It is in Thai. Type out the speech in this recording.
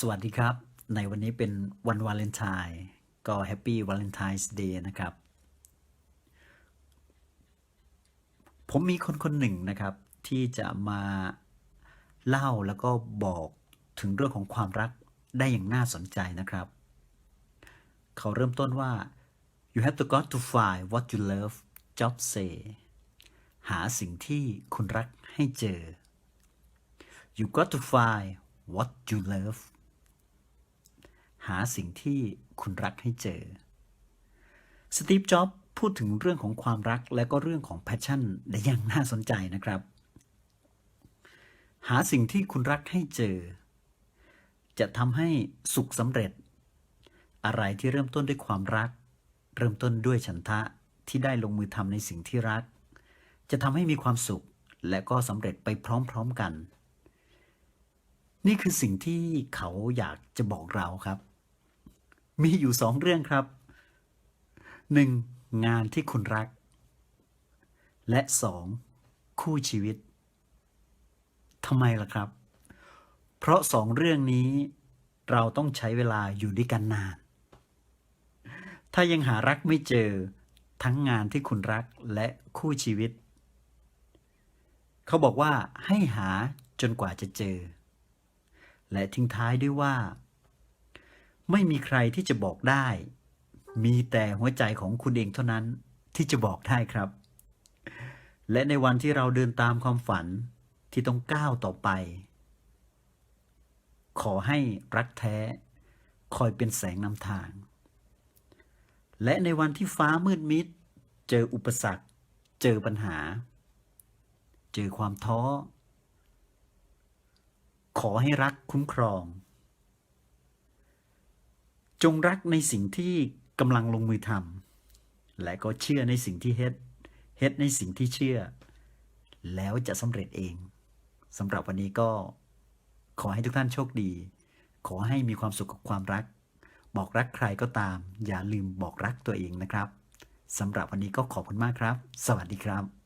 สวัสดีครับ ในวันนี้เป็นวันวาเลนไทน์ก็แฮปปี้วาเลนไทน์เดย์นะครับ ผมมีคนคนหนึ่งนะครับ ที่จะมาเล่าแล้วก็บอกถึงเรื่องของความรักได้อย่างน่าสนใจนะครับ เขาเริ่มต้นว่า you have to got to find what you love job say หาสิ่งที่คุณรักให้เจอ you got to find what you love หาสิ่งที่คุณรักให้เจอ สตีฟ จ็อบส์พูดถึงเรื่องของความรักและก็เรื่องของแพชชั่นได้อย่างน่าสนใจนะครับ หาสิ่งที่คุณรักให้เจอ จะทำให้สุขสำเร็จ อะไรที่เริ่มต้นด้วยความรัก เริ่มต้นด้วยฉันทะที่ได้ลงมือทำในสิ่งที่รัก จะทำให้มีความสุขและก็สำเร็จไปพร้อมๆกัน นี่คือสิ่งที่เขาอยากจะบอกเราครับ มีอยู่สองเรื่องครับหนึ่งงานที่คุณรัก และสองคู่ชีวิตทำไมล่ะครับ เพราะสองเรื่องนี้เราต้องใช้เวลาอยู่ด้วยกันนาน ถ้ายังหารักไม่เจอทั้งงานที่คุณรักและคู่ชีวิต เขาบอกว่าให้หาจนกว่าจะเจอ และทิ้งท้ายด้วยว่า ไม่มีใครที่จะบอกได้ มีแต่หัวใจของคุณเองเท่านั้นที่จะบอกได้ครับ และในวันที่เราเดินตามความฝันที่ต้องก้าวต่อไป ขอให้รักแท้ คอยเป็นแสงนำทาง และในวันที่ฟ้ามืดมิด เจออุปสรรค เจอปัญหา เจอความท้อ ขอให้รักคุ้มครอง จงรักในสิ่งที่กำลังลงมือทำและก็เชื่อในสิ่งที่เฮ็ดเฮ็ดในสิ่งที่เชื่อ แล้วจะสำเร็จเองสำหรับวันนี้ก็ขอให้ทุกท่านโชคดี ขอให้มีความสุขกับความรัก บอกรักใครก็ตาม อย่าลืมบอกรักตัวเองนะครับสำหรับวันนี้ก็ขอบคุณมากครับ สวัสดีครับ